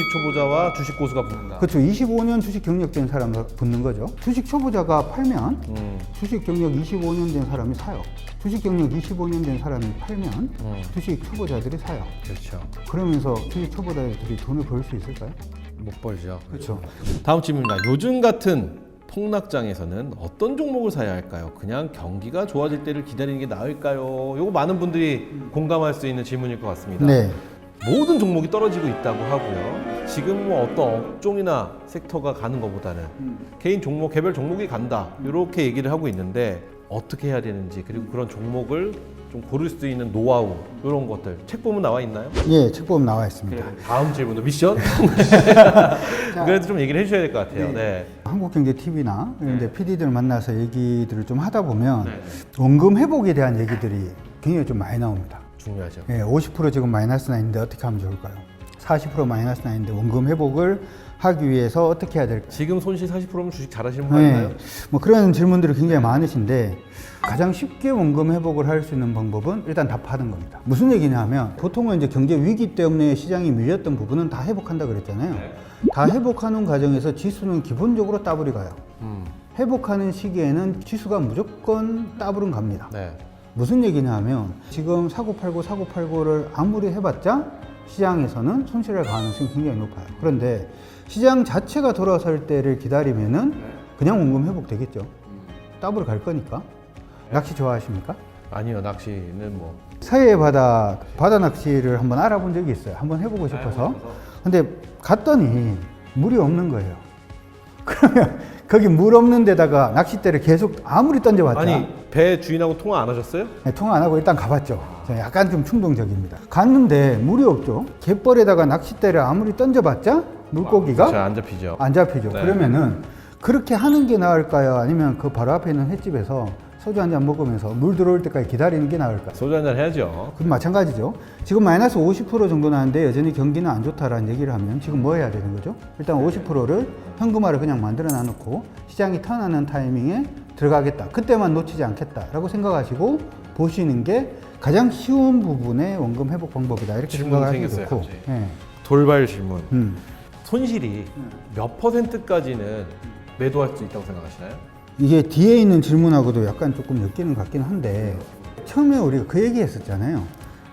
주식 초보자와 주식 고수가 붙는다. 그렇죠. 25년 주식 경력 된 사람 붙는 거죠. 주식 초보자가 팔면 음, 주식 경력 25년 된 사람이 사요. 주식 경력 25년 된 사람이 팔면 음, 주식 초보자들이 사요. 그렇죠. 그러면서 주식 초보자들이 돈을 벌 수 있을까요? 못 벌죠. 그렇죠. 다음 질문입니다. 요즘 같은 폭락장에서는 어떤 종목을 사야 할까요? 그냥 경기가 좋아질 때를 기다리는 게 나을까요? 이거 많은 분들이 공감할 수 있는 질문일 것 같습니다. 네. 모든 종목이 떨어지고 있다고 하고요. 지금 뭐 어떤 업종이나 섹터가 가는 것보다는 개인 종목, 개별 종목이 간다. 이렇게 얘기를 하고 있는데 어떻게 해야 되는지 그리고 그런 종목을 좀 고를 수 있는 노하우 이런 것들 책 보면 나와 있나요? 예, 책 보면 나와 있습니다. 다음 질문도 미션. 그래도 좀 얘기를 해주셔야 될 것 같아요. 네. 한국경제TV나 이런 데 PD들 만나서 얘기들을 좀 하다 보면 네. 원금 회복에 대한 얘기들이 굉장히 좀 많이 나옵니다. 중요하죠. 예, 50% 지금 마이너스 나있는데 어떻게 하면 좋을까요? 40% 마이너스 나있는데 원금 회복을 하기 위해서 어떻게 해야 될까? 지금 손실 40%면 주식 잘하시는 분 아닌가요? 네, 뭐 그런 질문들이 굉장히 많으신데 가장 쉽게 원금 회복을 할 수 있는 방법은 일단 다 파는 겁니다. 무슨 얘기냐면 보통은 이제 경제 위기 때문에 시장이 밀렸던 부분은 다 회복한다 그랬잖아요. 다 회복하는 과정에서 지수는 기본적으로 따블이 가요. 음, 회복하는 시기에는 지수가 무조건 따블은 갑니다. 네. 무슨 얘기냐면 지금 사고 팔고 사고 팔고를 아무리 해봤자 시장에서는 손실할 가능성이 굉장히 높아요. 그런데 시장 자체가 돌아설 때를 기다리면은 그냥 원금 회복되겠죠. 더블 갈 거니까. 낚시 좋아하십니까? 아니요, 낚시는 뭐. 서해 바다 바다 낚시를 한번 알아본 적이 있어요. 한번 해보고 싶어서. 근데 갔더니 물이 없는 거예요. 그러면 거기 물 없는 데다가 낚싯대를 계속 아무리 던져봤자 아니, 배 주인하고 통화 안 하셨어요? 네, 통화 안 하고 일단 가봤죠. 저 약간 좀 충동적입니다. 갔는데 물이 없죠. 갯벌에다가 낚싯대를 아무리 던져봤자 물고기가 잘 안 잡히죠. 안 잡히죠. 네. 그러면은 그렇게 하는 게 나을까요? 아니면 그 바로 앞에 있는 횟집에서 소주 한 잔 먹으면서 물 들어올 때까지 기다리는 게 나을까요? 소주 한 잔 해야죠. 그건 마찬가지죠. 지금 마이너스 50% 정도 나는데 여전히 경기는 안 좋다라는 얘기를 하면 지금 뭐 해야 되는 거죠? 일단 50%를 현금화를 그냥 만들어 놔놓고 시장이 턴하는 타이밍에 들어가겠다. 그때만 놓치지 않겠다라고 생각하시고 보시는 게 가장 쉬운 부분의 원금 회복 방법이다. 이렇게 질문 생각하시면 생겼어요, 좋고. 갑자기. 예. 돌발 질문. 음. 손실이 몇 퍼센트까지는 매도할 수 있다고 생각하시나요? 이게 뒤에 있는 질문하고도 약간 조금 엮이는 것 같긴 한데 처음에 우리가 그 얘기 했었잖아요.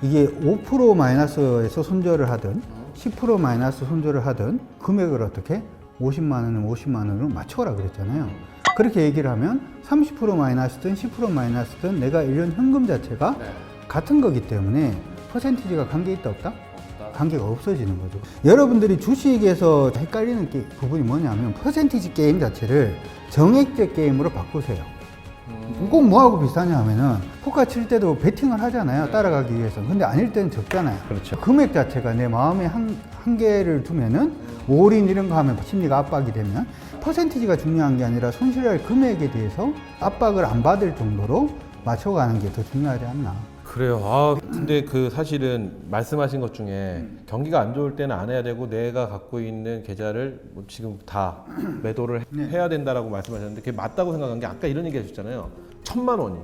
이게 5% 마이너스에서 손절을 하든 10% 마이너스 손절을 하든 금액을 어떻게 50만 원은 50만 원으로 맞춰라 그랬잖아요. 그렇게 얘기를 하면 30% 마이너스든 10% 마이너스든 내가 잃은 현금 자체가 같은 거기 때문에 퍼센티지가 관계 있다 없다? 관계가 없어지는 거죠. 여러분들이 주식에서 헷갈리는 게, 부분이 뭐냐면 퍼센티지 게임 자체를 정액제 게임으로 바꾸세요. 꼭 뭐하고 비슷하냐 하면은 포카 칠 때도 베팅을 하잖아요. 따라가기 위해서. 근데 아닐 때는 적잖아요. 그렇죠. 금액 자체가 내 마음에 한, 한계를 두면은 올인 이런 거 하면 심리가 압박이 되면 퍼센티지가 중요한 게 아니라 손실할 금액에 대해서 압박을 안 받을 정도로 맞춰가는 게 더 중요하지 않나. 그래요. 아, 근데 그 사실은 말씀하신 것 중에 경기가 안 좋을 때는 안 해야 되고 내가 갖고 있는 계좌를 뭐 지금 다 매도를 해야 된다라고 말씀하셨는데 그게 맞다고 생각한 게 아까 이런 얘기 하셨잖아요. 천만 원이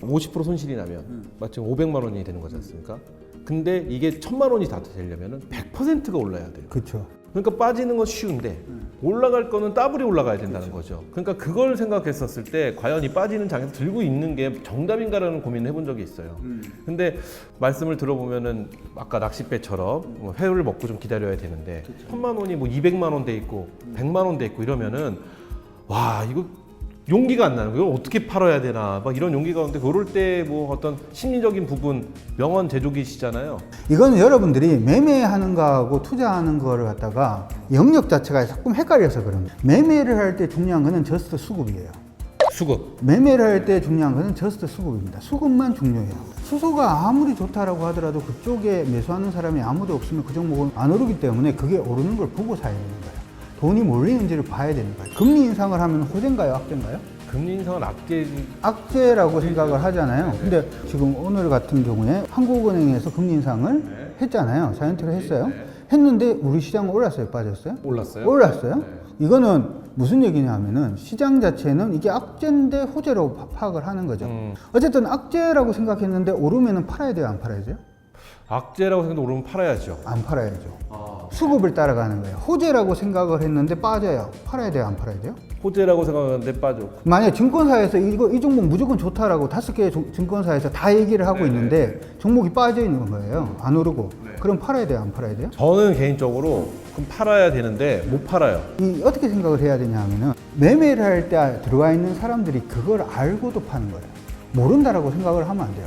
50% 손실이 나면 마치 500만 원이 되는 거지 않습니까? 근데 이게 천만 원이 다 되려면 100%가 올라야 돼요. 그렇죠. 그러니까 빠지는 건 쉬운데 올라갈 거는 더블이 올라가야 된다는 거죠. 그러니까 그걸 생각했었을 때 과연 이 빠지는 장에서 들고 있는 게 정답인가라는 고민을 해본 적이 있어요. 근데 말씀을 들어보면은 아까 낚싯배처럼 뭐 회를 먹고 좀 기다려야 되는데 천만 원이 뭐 200만 원 돼 있고 100만 원 돼 있고 이러면은 와 이거 용기가 안 나는 거예요. 어떻게 팔아야 되나 막 이런 용기가 오는데 그럴 때 뭐 어떤 심리적인 부분 명언 제조기시잖아요. 이거는 여러분들이 매매하는 거하고 투자하는 거를 갖다가 영역 자체가 조금 헷갈려서 그럽니다. 매매를 할 때 중요한 거는 저스트 수급이에요. 수급. 매매를 할 때 중요한 거는 저스트 수급입니다. 수급만 중요해요. 수소가 아무리 좋다라고 하더라도 그쪽에 매수하는 사람이 아무도 없으면 그 종목은 안 오르기 때문에 그게 오르는 걸 보고 사야 되는 거예요. 돈이 몰리는지를 봐야 되는 거예요. 금리 인상을 하면 호재인가요? 악재인가요? 금리 인상은 악재 악재라고 생각을 하잖아요. 근데 지금 오늘 같은 경우에 한국은행에서 금리 인상을 했잖아요. 자이언트로 했어요. 했는데 우리 시장은 올랐어요? 빠졌어요? 올랐어요? 올랐어요? 이거는 무슨 얘기냐 하면은 시장 자체는 이게 악재인데 호재로 파- 파악을 하는 거죠. 음. 어쨌든 악재라고 생각했는데 오르면은 팔아야 돼요? 안 팔아야 돼요? 악재라고 생각도 오르면 팔아야죠. 안 팔아야죠. 수급을 따라가는 거예요. 호재라고 생각을 했는데 빠져요. 팔아야 돼요, 안 팔아야 돼요? 호재라고 생각하는데 빠져. 만약 증권사에서 이거 이 종목 무조건 좋다라고 다섯 개의 종- 증권사에서 다 얘기를 하고 있는데 종목이 빠져 있는 거예요. 안 오르고. 그럼 팔아야 돼요, 안 팔아야 돼요? 저는 개인적으로 그럼 팔아야 되는데 못 팔아요. 이 어떻게 생각을 해야 되냐 하면은 매매를 할 때 들어와 있는 사람들이 그걸 알고도 파는 거예요. 모른다라고 생각을 하면 안 돼요.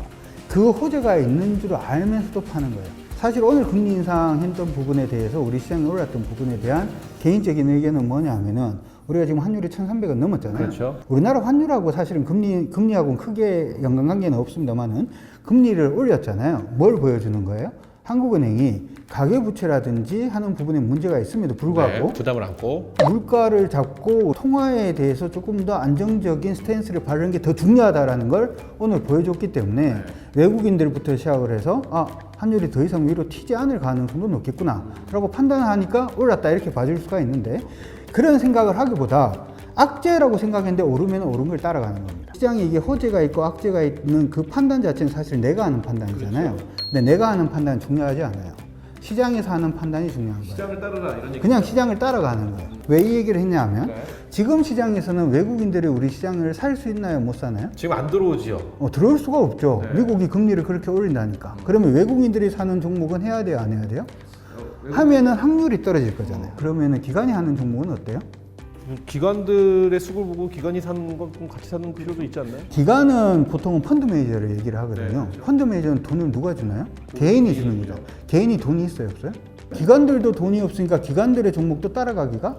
그 호재가 있는 줄 알면서도 파는 거예요. 사실 오늘 금리 인상했던 부분에 대해서 우리 시장이 올랐던 부분에 대한 개인적인 의견은 뭐냐면은 우리가 지금 환율이 1,300원 넘었잖아요. 그렇죠. 우리나라 환율하고 사실은 금리 금리하고는 크게 연관관계는 없습니다만은 금리를 올렸잖아요. 뭘 보여주는 거예요? 한국은행이 가계부채라든지 하는 부분에 문제가 있음에도 불구하고 네, 부담을 안고 물가를 잡고 통화에 대해서 조금 더 안정적인 스탠스를 바르는 게 더 중요하다라는 걸 오늘 보여줬기 때문에 외국인들부터 시작을 해서 아 환율이 더 이상 위로 튀지 않을 가능성도 높겠구나라고 판단하니까 올랐다 이렇게 봐줄 수가 있는데 그런 생각을 하기보다 악재라고 생각했는데 오르면 오른 걸 따라가는 겁니다. 시장에 이게 호재가 있고 악재가 있는 그 판단 자체는 사실 내가 하는 판단이잖아요. 근데 내가 하는 판단은 중요하지 않아요. 시장에서 하는 판단이 중요한 거예요. 시장을 따르라 이런 얘기. 그냥 시장을 따라가는 거예요. 왜 이 얘기를 했냐면 네. 지금 시장에서는 외국인들이 우리 시장을 살 수 있나요? 못 사나요? 지금 안 들어오지요. 어, 들어올 수가 없죠. 네. 미국이 금리를 그렇게 올린다니까. 그러면 외국인들이 사는 종목은 해야 돼요, 안 해야 돼요? 하면은 확률이 떨어질 거잖아요. 그러면은 기관이 하는 종목은 어때요? 기관들의 수급을 보고 기관이 사는 건 같이 사는 필요도 있지 않나요? 기관은 보통은 펀드 매니저를 얘기를 하거든요. 펀드 매니저는 돈을 누가 주나요? 개인이 주는 거죠. 개인이 돈이 있어요, 없어요? 기관들도 돈이 없으니까 기관들의 종목도 따라가기가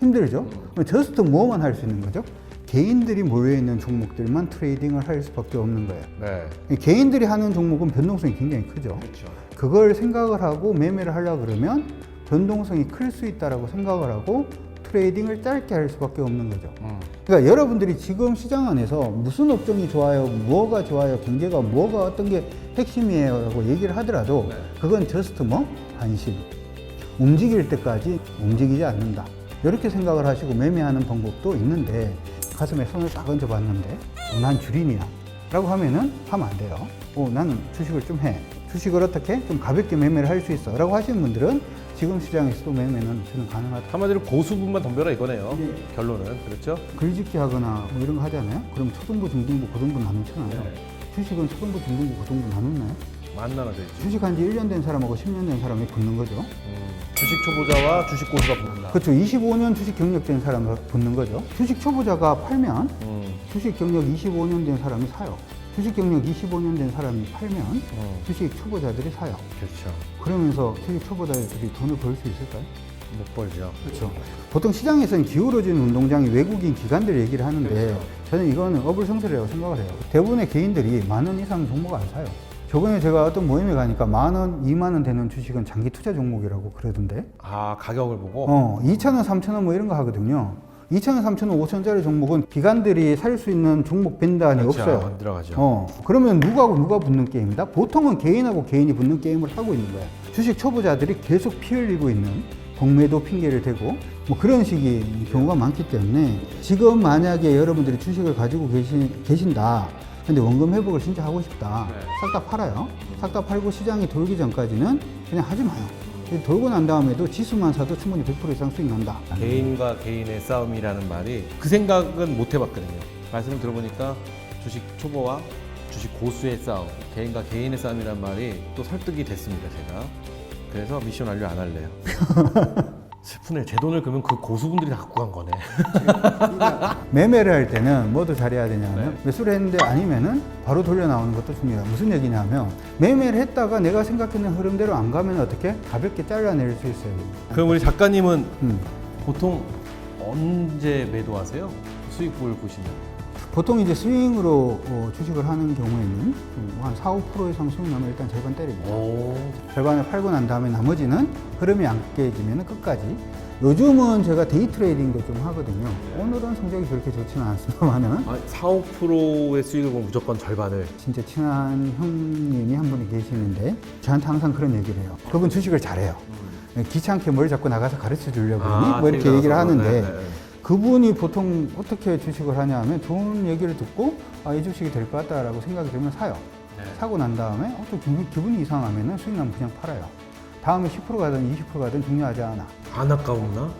힘들죠. 그럼 저스트 뭐만 할 수 있는 거죠? 개인들이 모여있는 종목들만 트레이딩을 할 수밖에 없는 거예요. 네. 개인들이 하는 종목은 변동성이 굉장히 크죠. 그렇죠. 그걸 생각을 하고 매매를 하려고 그러면 변동성이 클 수 있다라고 생각을 하고 트레이딩을 짧게 할 수밖에 없는 거죠. 음. 그러니까 여러분들이 지금 시장 안에서 무슨 업종이 좋아요, 뭐가 좋아요, 경제가 뭐가 어떤 게 핵심이에요라고 얘기를 하더라도 네. 그건 저스트 뭐 관심. 움직일 때까지 움직이지 않는다. 이렇게 생각을 하시고 매매하는 방법도 있는데 가슴에 손을 딱 얹어봤는데 어, 난 주린이야. 라고 하면은 하면 안 돼요. 어, 나는 주식을 좀 해. 주식을 어떻게 좀 가볍게 매매를 할 수 있어. 라고 하시는 분들은 지금 시장에서도 매매는 저는 가능하다. 한마디로 고수분만 덤벼라 이거네요. 네. 결론은 그렇죠. 글짓기 하거나 뭐 이런 거 하잖아요. 그럼 초등부, 중등부, 고등부 나누잖아요. 네. 주식은 초등부, 중등부, 고등부 나누나요? 만나눠져 있죠. 주식한 지 1년 된 사람하고 10년 된 사람이 붙는 거죠. 음. 주식 초보자와 주식 고수가 붙는다. 그렇죠. 25년 주식 경력 된 사람을 붙는 거죠. 주식 초보자가 팔면 음. 주식 경력 25년 된 사람이 사요. 주식 경력 25년 된 사람이 팔면 음. 주식 초보자들이 사요. 그렇죠. 그러면서 주식 초보자들이 돈을 벌 수 있을까요? 못 벌죠. 그렇죠. 보통 시장에서는 기울어진 운동장이 외국인 기관들 얘기를 하는데 그렇죠. 저는 이거는 어불성설이라고 생각을 해요. 대부분의 개인들이 만 원 이상 종목 안 사요. 저번에 제가 어떤 모임에 가니까 만 원, 이만 원 되는 주식은 장기 투자 종목이라고 그러던데. 아 가격을 보고 어, 2천 원, 3천 원 뭐 이런 거 하거든요. 2천 원, 3천 원, 5천 원짜리 종목은 기관들이 살 수 있는 종목 밴드안이 그렇죠. 없어요. 안 들어가죠. 어, 그러면 누구하고 누가 붙는 게임이다? 보통은 개인하고 개인이 붙는 게임을 하고 있는 거야. 주식 초보자들이 계속 피 흘리고 있는 공매도 핑계를 대고 뭐 그런 식의 경우가 많기 때문에 지금 만약에 여러분들이 주식을 가지고 계신, 계신다. 근데 원금 회복을 진짜 하고 싶다. 네. 싹다 팔아요. 싹 다 팔고 시장이 돌기 전까지는 그냥 하지 마요. 돌고 난 다음에도 지수만 사도 충분히 100% 이상 수익 난다. 개인과 개인의 싸움이라는 말이 그 생각은 못 해봤거든요. 말씀을 들어보니까 주식 초보와 주식 고수의 싸움, 개인과 개인의 싸움이란 말이 또 설득이 됐습니다, 제가. 그래서 미션 완료 안 할래요. 슬프네. 제 돈을 그러면 그 고수분들이 다 갖고 간 거네. 매매를 할 때는 뭐도 잘해야 되냐면 네. 매수를 했는데 아니면은 바로 돌려 나오는 것도 중요해요. 무슨 얘기냐면 매매를 했다가 내가 생각했는 흐름대로 안 가면 어떻게 가볍게 잘라낼 수 있어요. 그럼 우리 작가님은 음. 보통 언제 매도하세요? 수익을 보시면. 보통 이제 스윙으로 어, 주식을 하는 경우에는 음, 한 4, 5% 이상 수익 나면 일단 절반 때립니다. 오. 절반을 팔고 난 다음에 나머지는 흐름이 안 깨지면 끝까지. 요즘은 제가 데이 트레이딩도 좀 하거든요. 오늘은 성적이 그렇게 좋지는 않습니다만은 아, 4, 5%의 수익을 보면 무조건 절반을. 진짜 친한 형님이 한 분이 계시는데 저한테 항상 그런 얘기를 해요. 그분 주식을 잘해요. 귀찮게 뭘 자꾸 나가서 가르쳐 주려고 그러니 뭐 이렇게 얘기를 하는데 네, 네. 그분이 보통 어떻게 주식을 하냐 하면 좋은 얘기를 듣고 아, 이 주식이 될 것 같다라고 생각이 들면 사요. 사고 난 다음에 어, 또 기분, 기분이 이상하면은 수익 나면 그냥 팔아요. 다음에 10% 가든 20% 가든 중요하지 않아. 안 아까웠나?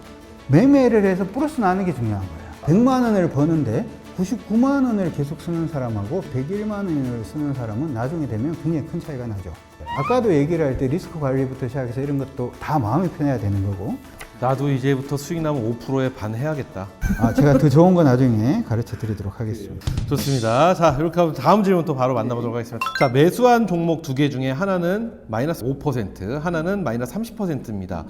매매를 해서 플러스 나는 게 중요한 거예요. 100만 원을 버는데 99만 원을 계속 쓰는 사람하고 101만 원을 쓰는 사람은 나중에 되면 굉장히 큰 차이가 나죠. 아까도 얘기를 할 때 리스크 관리부터 시작해서 이런 것도 다 마음이 편해야 되는 거고. 나도 이제부터 수익 나면 5%에 반 해야겠다. 아, 제가 더 좋은 거 나중에 가르쳐 드리도록 하겠습니다. 좋습니다. 자, 이렇게 하면 다음 질문 또 바로 만나보도록 하겠습니다. 자, 매수한 종목 두 개 중에 하나는 마이너스 5%, 하나는 마이너스 30%입니다.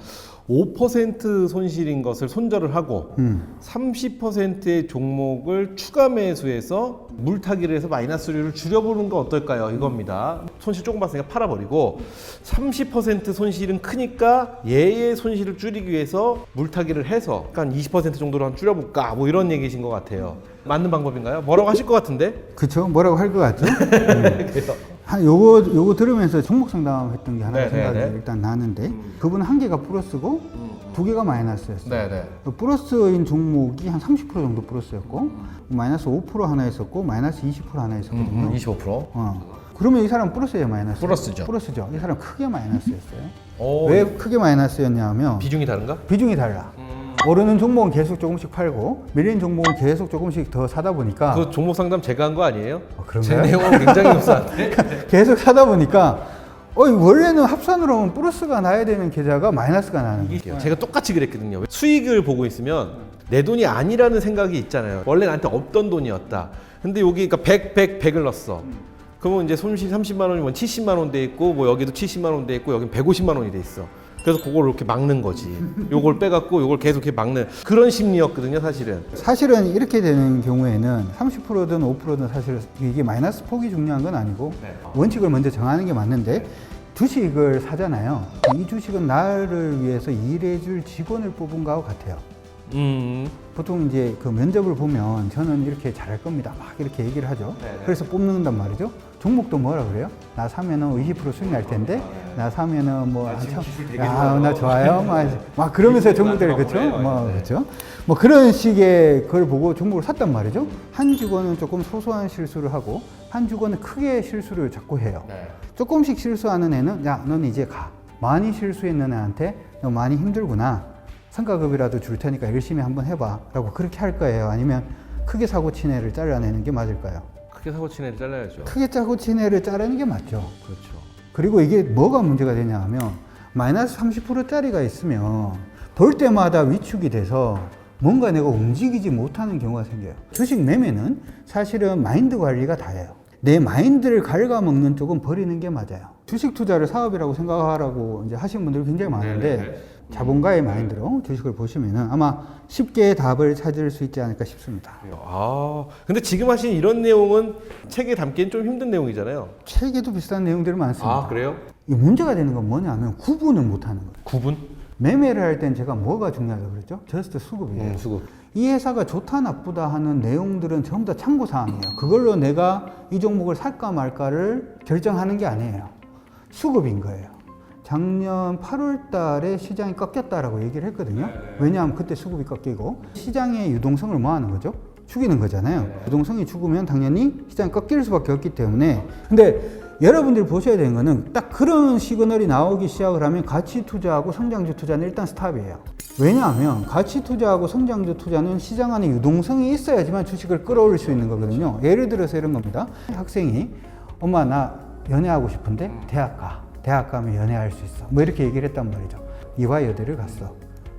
5% 손실인 것을 손절을 하고 음. 30%의 종목을 추가 매수해서 물타기를 해서 마이너스율을 줄여보는 건 어떨까요? 이겁니다. 손실 조금 봤으니까 팔아버리고 30% 손실은 크니까 얘의 손실을 줄이기 위해서 물타기를 해서 약간 20% 정도로 한 줄여볼까? 뭐 이런 얘기신 것 같아요. 맞는 방법인가요? 뭐라고 하실 것 같은데? 그쵸? 뭐라고 할 것 같죠? 음. 한 요거 요거 들으면서 종목 상담했던 게 하나 네, 생각이 네, 네. 일단 나는데 그분은 한 개가 플러스고 두 개가 마이너스였어요. 네네. 그 플러스인 종목이 한 30% 정도 플러스였고 마이너스 5% 하나 있었고 마이너스 20% 하나 있었거든요. 25%. 어. 그러면 이 사람 플러스예요, 마이너스? 플러스죠. 플러스죠. 이 사람 크게 마이너스였어요. 오, 왜 크게 마이너스였냐면 비중이 다른가? 비중이 달라. 오르는 종목은 계속 조금씩 팔고 밀리는 종목은 계속 조금씩 더 사다 보니까 그 종목 상담 제가 한 거 아니에요? 어, 제 그런가요? 내용은 굉장히 흡사한데? 계속 사다 보니까 어, 원래는 합산으로 하면 플러스가 나야 되는 계좌가 마이너스가 나는 거예요. 제가 똑같이 그랬거든요. 수익을 보고 있으면 내 돈이 아니라는 생각이 있잖아요. 원래 나한테 없던 돈이었다. 근데 여기 그러니까 100, 100, 100을 넣었어. 그러면 이제 손실 30만 원이면 70만 원 돼 있고 뭐 여기도 70만 원 돼 있고 여긴 150만 원이 돼 있어. 그래서 그걸 이렇게 막는 거지. 요걸 빼갖고 요걸 계속 이렇게 막는 그런 심리였거든요, 사실은. 사실은 이렇게 되는 경우에는 30%든 5%든 사실 이게 마이너스 폭이 중요한 건 아니고 네. 원칙을 먼저 정하는 게 맞는데 주식을 사잖아요. 이 주식은 나를 위해서 일해줄 직원을 뽑은 거하고 같아요. 음. 보통 이제 그 면접을 보면 저는 이렇게 잘할 겁니다. 막 이렇게 얘기를 하죠. 네네. 그래서 뽑는단 말이죠. 종목도 뭐라 그래요? 나 사면은 20% 수익 날 텐데, 나 사면은 뭐, 한 천- 야, 나 좋아요. 막, 막 그러면서 종목들 그렇죠? 뭐 네. 그렇죠? 뭐 그런 식의 걸 보고 종목을 샀단 말이죠. 한 직원은 조금 소소한 실수를 하고, 한 직원은 크게 실수를 자꾸 해요. 네. 조금씩 실수하는 애는 야, 넌 이제 가. 많이 실수했는 애한테 너 많이 힘들구나. 성과급이라도 줄 테니까 열심히 한번 해봐. 라고 그렇게 할 거예요. 아니면 크게 사고 친 애를 잘라내는 게 맞을까요? 크게 사고 친 애를 잘라야죠. 크게 짜고 친 애를 자르는 게 맞죠. 그렇죠. 그리고 이게 뭐가 문제가 되냐 하면 마이너스 30%짜리가 있으면 볼 때마다 위축이 돼서 뭔가 내가 움직이지 못하는 경우가 생겨요. 주식 매매는 사실은 마인드 관리가 다예요. 내 마인드를 갉아먹는 쪽은 버리는 게 맞아요. 주식 투자를 사업이라고 생각하라고 이제 하시는 분들이 굉장히 많은데 네네. 자본가의 마인드로 주식을 보시면은 아마 쉽게 답을 찾을 수 있지 않을까 싶습니다. 아, 근데 지금 하신 이런 내용은 책에 담기엔 좀 힘든 내용이잖아요. 책에도 비슷한 내용들이 많습니다. 아, 그래요? 이 문제가 되는 건 뭐냐면 구분을 못 하는 거예요. 구분? 매매를 할 땐 제가 뭐가 중요하다고 그랬죠? 저스트 수급이에요. 음, 수급. 이 회사가 좋다 나쁘다 하는 내용들은 전부 다 참고 사항이에요. 그걸로 내가 이 종목을 살까 말까를 결정하는 게 아니에요. 수급인 거예요. 작년 8월 달에 시장이 꺾였다라고 얘기를 했거든요. 왜냐하면 그때 수급이 꺾이고 시장의 유동성을 뭐 하는 거죠? 죽이는 거잖아요. 유동성이 죽으면 당연히 시장이 꺾일 수밖에 없기 때문에. 근데 여러분들이 보셔야 되는 거는 딱 그런 시그널이 나오기 시작을 하면 가치 투자하고 성장주 투자는 일단 스탑이에요. 왜냐하면 가치 투자하고 성장주 투자는 시장 안에 유동성이 있어야지만 주식을 끌어올릴 수 있는 거거든요. 예를 들어서 이런 겁니다. 학생이 엄마 나 연애하고 싶은데 대학 가. 대학 가면 연애할 수 있어. 뭐 이렇게 얘기를 했단 말이죠. 이화 여대를 갔어.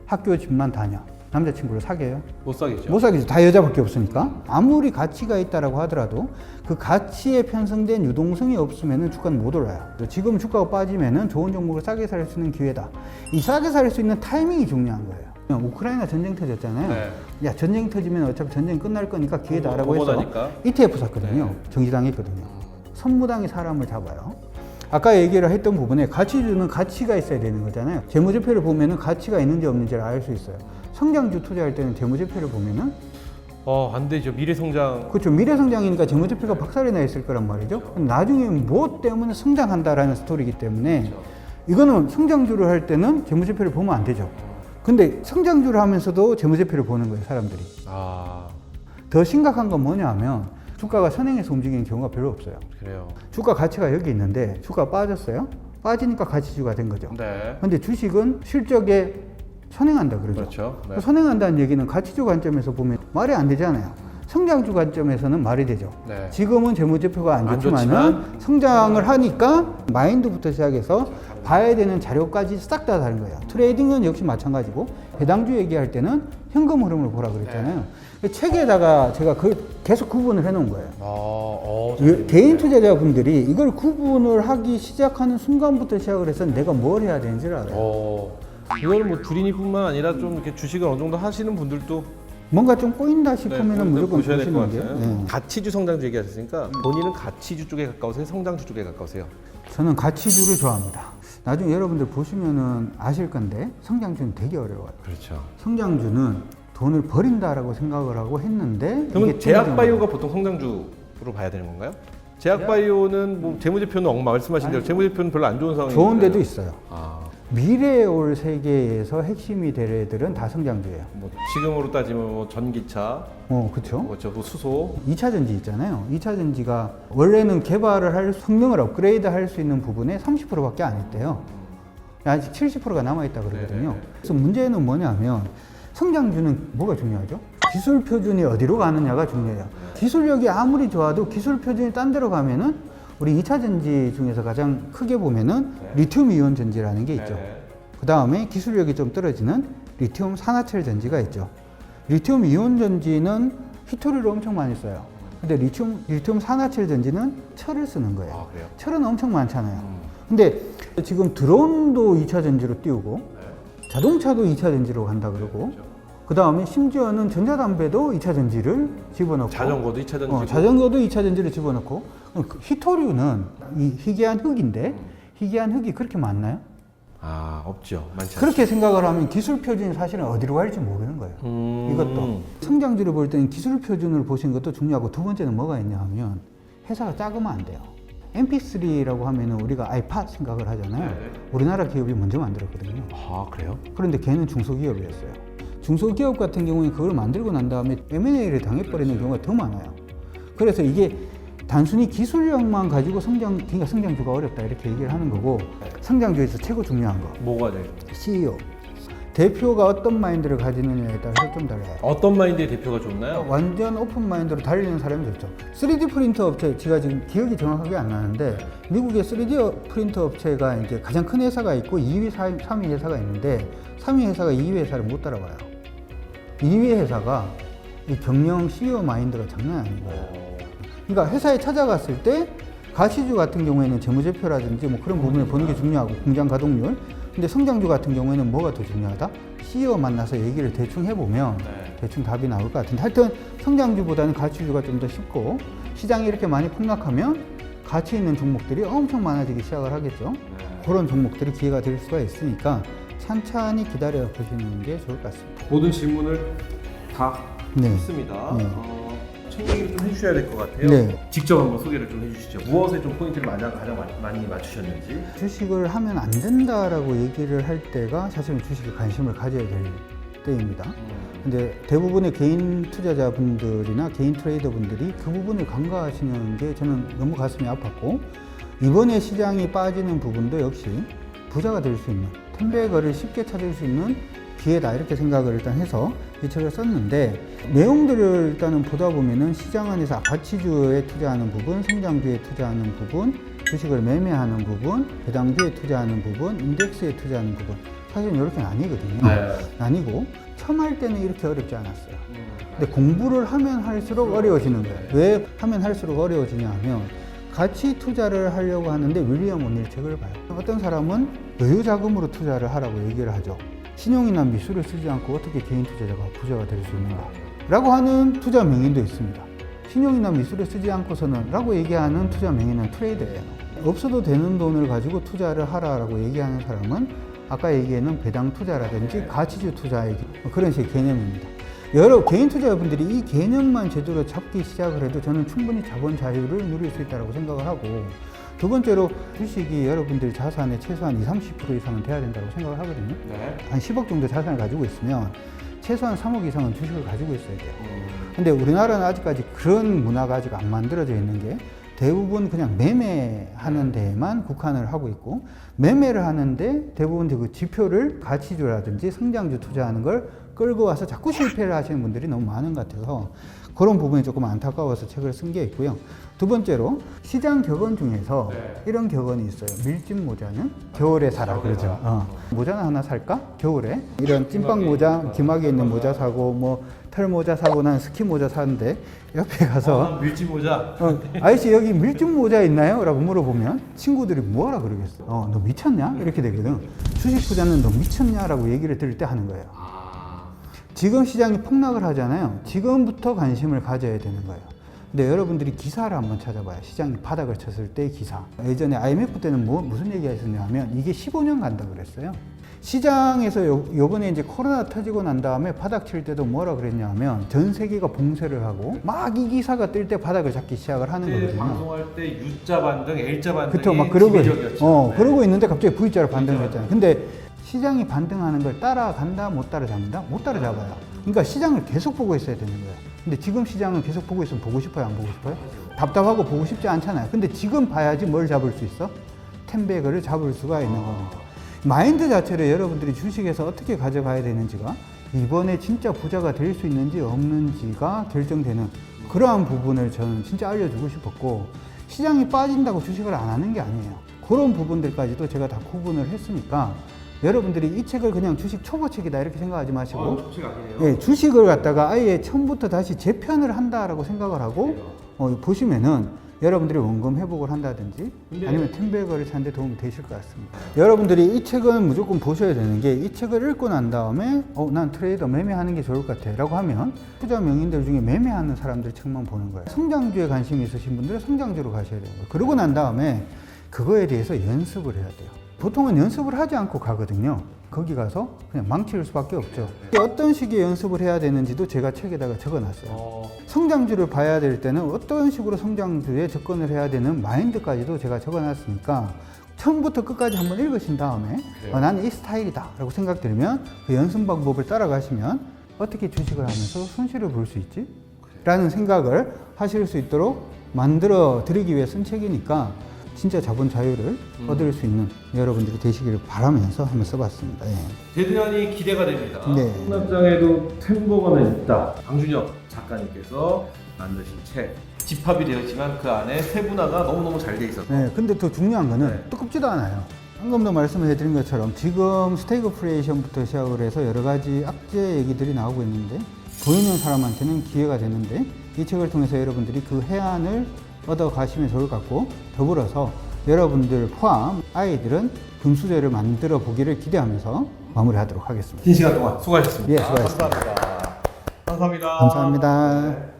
학교 집만 다녀. 남자친구를 사귀어요? 못 사겠죠. 못 사귀죠. 다 여자밖에 없으니까. 아무리 가치가 있다라고 하더라도 그 가치에 편성된 유동성이 없으면 주가는 못 올라요. 지금 주가가 빠지면 좋은 종목을 싸게 살 수 있는 기회다. 이 싸게 살 수 있는 타이밍이 중요한 거예요. 우크라이나 전쟁 터졌잖아요. 네. 야 전쟁 터지면 어차피 전쟁 끝날 거니까 기회다라고 해서 고만하니까. ETF 샀거든요. 네. 정지당했거든요. 선무당이 사람을 잡아요. 아까 얘기를 했던 부분에 가치주는 가치가 있어야 되는 거잖아요. 재무제표를 보면은 가치가 있는지 없는지를 알 수 있어요. 성장주 투자할 때는 재무제표를 보면은 어, 안 되죠. 미래 성장. 그렇죠. 미래 성장이니까 재무제표가 박살이 나 있을 거란 말이죠. 나중에 뭐 때문에 성장한다라는 스토리이기 때문에 이거는 성장주를 할 때는 재무제표를 보면 안 되죠. 근데 성장주를 하면서도 재무제표를 보는 거예요, 사람들이. 아. 더 심각한 건 뭐냐 하면 주가가 선행해서 움직이는 경우가 별로 없어요. 그래요. 주가 가치가 여기 있는데 주가 빠졌어요. 빠지니까 가치주가 된 거죠. 네. 근데 주식은 실적에 선행한다 그러죠. 그렇죠. 네. 선행한다는 얘기는 가치주 관점에서 보면 말이 안 되잖아요. 성장주 관점에서는 말이 되죠. 네. 지금은 재무제표가 안 안 좋지만은 좋지만 성장을 하니까 마인드부터 시작해서 봐야 되는 자료까지 싹 다 다른 거예요. 트레이딩은 역시 마찬가지고 배당주 얘기할 때는 현금 흐름을 보라 그랬잖아요. 네. 책에다가 제가 그 계속 구분을 해놓은 거예요. 아, 어, 예, 개인 투자자분들이 이걸 구분을 하기 시작하는 순간부터 시작을 해서 내가 뭘 해야 되는지를 알아요. 어. 이거는 뭐 주린이뿐만 아니라 좀 이렇게 주식을 어느 정도 하시는 분들도 뭔가 좀 꼬인다 네, 싶으면 그것도 무조건 보셔야 될 것 같아요. 예. 가치주 성장주 얘기하셨으니까 본인은 가치주 쪽에 가까우세요? 성장주 쪽에 가까우세요? 저는 가치주를 좋아합니다. 나중에 여러분들 보시면은 아실 건데 성장주는 되게 어려워요. 그렇죠. 성장주는 돈을 버린다라고 생각을 하고 했는데 그러면 제약바이오가 보통 성장주로 봐야 되는 건가요? 제약바이오는 뭐 재무제표는 엉 말씀하신 대로 재무제표는 별로 안 좋은 상황이 좋은 데도 있어요. 아, 미래에 올 세계에서 핵심이 될 애들은 다 성장주예요. 뭐 지금으로 따지면 뭐 전기차, 어, 그렇죠. 뭐 저거 수소, 2차 2차 전지 있잖아요. 2차 전지가 원래는 개발을 할 성능을 업그레이드 할 수 있는 부분에 30%밖에 안 했대요. 아직 70%가 남아 있다 그러거든요. 네네. 그래서 문제는 뭐냐면 성장주는 뭐가 중요하죠? 기술 표준이 어디로 가느냐가 중요해요. 기술력이 아무리 좋아도 기술 표준이 딴 데로 가면은 우리 2차 전지 중에서 가장 크게 보면은 리튬 이온 전지라는 게 있죠. 네. 그 다음에 기술력이 좀 떨어지는 리튬 산화철 전지가 있죠. 리튬 이온 전지는 히토리를 엄청 많이 써요. 근데 리튬, 리튬 산화철 전지는 철을 쓰는 거예요. 아? 철은 엄청 많잖아요. 음. 근데 지금 드론도 2차 전지로 띄우고 네. 자동차도 2차 전지로 간다 그러고 그 다음에 심지어는 전자담배도 2차 전지를 집어넣고 자전거도 2차 전지고 어, 자전거도 2차 전지를 집어넣고 어, 그 히토류는 이 희귀한 흙인데 희귀한 흙이 그렇게 많나요? 아 없죠, 많지 않죠. 그렇게 생각을 하면 기술 표준이 사실은 어디로 갈지 모르는 거예요. 음. 이것도 성장주를 볼 때는 기술 표준을 보신 것도 중요하고 두 번째는 뭐가 있냐 하면 회사가 작으면 안 돼요. MP3라고 하면은 우리가 아이팟 생각을 하잖아요. 네. 우리나라 기업이 먼저 만들었거든요. 아 그래요? 그런데 걔는 중소기업이었어요. 중소기업 같은 경우에 그걸 만들고 난 다음에 M&A를 당해버리는 경우가 더 많아요. 그래서 이게 단순히 기술력만 가지고 성장, 그러니까 성장주가 어렵다 이렇게 얘기를 하는 거고 성장주에서 최고 중요한 거 뭐가 돼요? CEO 대표가 어떤 마인드를 가지느냐에 따라서 좀 달라요. 어떤 마인드의 대표가 좋나요? 완전 오픈 마인드로 달리는 사람이 좋죠. 3D 프린터 업체, 제가 지금 기억이 정확하게 안 나는데, 미국의 3D 프린터 업체가 이제 가장 큰 회사가 있고 2위, 3위 회사가 있는데, 3위 회사가 2위 회사를 못 따라가요. 2위 회사가 이 경영 CEO 마인드가 장난 아닌 거예요. 그러니까 회사에 찾아갔을 때 가치주 같은 경우에는 재무제표라든지 뭐 그런 부분을 보는 게 중요하고 공장 가동률. 근데 성장주 같은 경우에는 뭐가 더 중요하다? CEO 만나서 얘기를 대충 해보면 네. 대충 답이 나올 것 같은데 하여튼 성장주보다는 가치주가 좀 더 쉽고 시장이 이렇게 많이 폭락하면 가치 있는 종목들이 엄청 많아지기 시작을 하겠죠. 네. 그런 종목들이 기회가 될 수가 있으니까 찬찬히 기다려 보시는 게 좋을 것 같습니다. 모든 질문을 다 네. 했습니다. 네. 어, 책 얘기를 좀 해주셔야 될 것 같아요. 네. 직접 한번 소개를 좀 해주시죠. 무엇에 좀 포인트를 가장, 가장 많이, 많이 맞추셨는지. 주식을 하면 안 된다라고 얘기를 할 때가 사실은 주식에 관심을 가져야 될 때입니다. 근데 대부분의 개인 투자자분들이나 개인 트레이더분들이 그 부분을 간과하시는 게 저는 너무 가슴이 아팠고 이번에 시장이 빠지는 부분도 역시 부자가 될 수 있는 텐베거를 쉽게 찾을 수 있는 기회다 이렇게 생각을 일단 해서 이 책을 썼는데 내용들을 일단은 보다 보면은 시장 안에서 가치주에 투자하는 부분, 성장주에 투자하는 부분, 주식을 매매하는 부분, 배당주에 투자하는 부분, 인덱스에 투자하는 부분 사실 이렇게 나뉘거든요. 네. 나뉘고 처음 할 때는 이렇게 어렵지 않았어요. 근데 공부를 하면 할수록 어려워지는 거예요. 왜 하면 할수록 어려워지냐 하면 가치 투자를 하려고 하는데 윌리엄 오닐 책을 봐요. 어떤 사람은 여유 자금으로 투자를 하라고 얘기를 하죠. 신용이나 미술을 쓰지 않고 어떻게 개인 투자자가 부자가 될 수 있는가? 라고 하는 투자 명인도 있습니다. 신용이나 미술을 쓰지 않고서는 라고 얘기하는 투자 명인은 트레이더예요. 없어도 되는 돈을 가지고 투자를 하라라고 얘기하는 사람은 아까 얘기하는 배당 투자라든지 가치주 투자의 뭐 그런 식의 개념입니다. 여러 개인 투자자분들이 이 개념만 제대로 잡기 시작을 해도 저는 충분히 자본 자유를 누릴 수 있다고 생각을 하고 두 번째로 주식이 여러분들 자산의 최소한 20, 30% 이상은 돼야 된다고 생각을 하거든요. 네. 한 10억 정도 자산을 가지고 있으면 최소한 3억 이상은 주식을 가지고 있어야 돼요. 근데 우리나라는 아직까지 그런 문화가 아직 안 만들어져 있는 게 대부분 그냥 매매하는 데에만 국한을 하고 있고 매매를 하는데 대부분 그 지표를 가치주라든지 성장주 투자하는 걸 끌고 와서 자꾸 실패를 하시는 분들이 너무 많은 것 같아서 그런 부분이 조금 안타까워서 책을 쓴 게 있고요. 두 번째로 시장 격언 중에서 이런 격언이 있어요. 밀짚 모자는 겨울에 사라 그러죠. 어. 모자는 하나 살까? 겨울에 이런 찐빵 모자, 기막에 있는 모자 사고 뭐 털 모자 사고 난 스키 모자 사는데 옆에 가서 밀짚 모자. 어, 아저씨 여기 밀짚 모자 있나요? 라고 물어보면 친구들이 뭐하라 그러겠어. 어, 너 미쳤냐? 이렇게 되거든. 주식 투자는 너 미쳤냐 라고 얘기를 들을 때 하는 거예요. 지금 시장이 폭락을 하잖아요. 지금부터 관심을 가져야 되는 거예요. 근데 여러분들이 기사를 한번 찾아봐요. 시장이 바닥을 쳤을 때 기사. 예전에 IMF 때는 뭐, 무슨 얘기가 있었냐 하면 이게 15년 간다 그랬어요. 시장에서 요, 요번에 이제 코로나 터지고 난 다음에 바닥 칠 때도 뭐라 그랬냐 하면 전 세계가 봉쇄를 하고 막 이 기사가 뜰 때 바닥을 잡기 시작을 하는 거거든요. 방송할 때 U자 반등, L자 반등이 그쵸, 막 그러고. 어, 네. 그러고 있는데 갑자기 V자로 반등을 했잖아요. 근데 시장이 반등하는 걸 따라간다, 못 따라잡는다? 못 따라잡아요. 그러니까 시장을 계속 보고 있어야 되는 거예요. 근데 지금 시장은 계속 보고 있으면 보고 싶어요, 안 보고 싶어요? 답답하고 보고 싶지 않잖아요. 근데 지금 봐야지 뭘 잡을 수 있어? 텐베그를 잡을 수가 있는 겁니다. 마인드 자체를 여러분들이 주식에서 어떻게 가져가야 되는지가 이번에 진짜 부자가 될 수 있는지 없는지가 결정되는 그러한 부분을 저는 진짜 알려주고 싶었고 시장이 빠진다고 주식을 안 하는 게 아니에요. 그런 부분들까지도 제가 다 구분을 했으니까 여러분들이 이 책을 그냥 주식 초보책이다 이렇게 생각하지 마시고 어, 좋지 아니에요. 예, 주식을 갖다가 아예 처음부터 다시 재편을 한다라고 생각을 하고 어, 보시면은 여러분들이 원금 회복을 한다든지 아니면 팀백을 찾는 데 도움이 되실 것 같습니다. 여러분들이 이 책은 무조건 보셔야 되는 게 이 책을 읽고 난 다음에 어, 난 트레이더 매매하는 게 좋을 것 같아 라고 하면 투자 명인들 중에 매매하는 사람들 책만 보는 거예요. 성장주에 관심이 있으신 분들은 성장주로 가셔야 되는 거예요. 그러고 난 다음에 그거에 대해서 연습을 해야 돼요. 보통은 연습을 하지 않고 가거든요. 거기 가서 그냥 망칠 수밖에 없죠. 어떤 식의 연습을 해야 되는지도 제가 책에다가 적어놨어요. 어, 성장주를 봐야 될 때는 어떤 식으로 성장주에 접근을 해야 되는 마인드까지도 제가 적어놨으니까 처음부터 끝까지 한번 읽으신 다음에 그래요. 어, 나는 이 스타일이다 라고 생각 들면 그 연습 방법을 따라가시면 어떻게 주식을 하면서 손실을 볼 수 있지? 라는 생각을 하실 수 있도록 만들어 드리기 위해 쓴 책이니까 진짜 자본 자유를 얻을 수 있는 여러분들이 되시기를 바라면서 한번 써봤습니다. 예. 대단히 기대가 됩니다. 네. 풍납장에도 템버거는 있다. 강준혁 작가님께서 만드신 책. 집합이 되어 있지만 그 안에 세분화가 너무너무 잘 돼 있어서 네, 근데 더 중요한 거는 네. 두껍지도 않아요. 방금 도 말씀해 드린 것처럼 지금 스테이크 프레이션부터 시작을 해서 여러 가지 악재 얘기들이 나오고 있는데 보이는 사람한테는 기회가 되는데 이 책을 통해서 여러분들이 그 해안을 얻어 가시면 좋을 것 같고 더불어서 여러분들 포함 아이들은 금수저를 만들어 보기를 기대하면서 마무리하도록 하겠습니다. 긴 시간 동안 수고하셨습니다. 예, 수고하셨습니다. 감사합니다. 감사합니다. 감사합니다.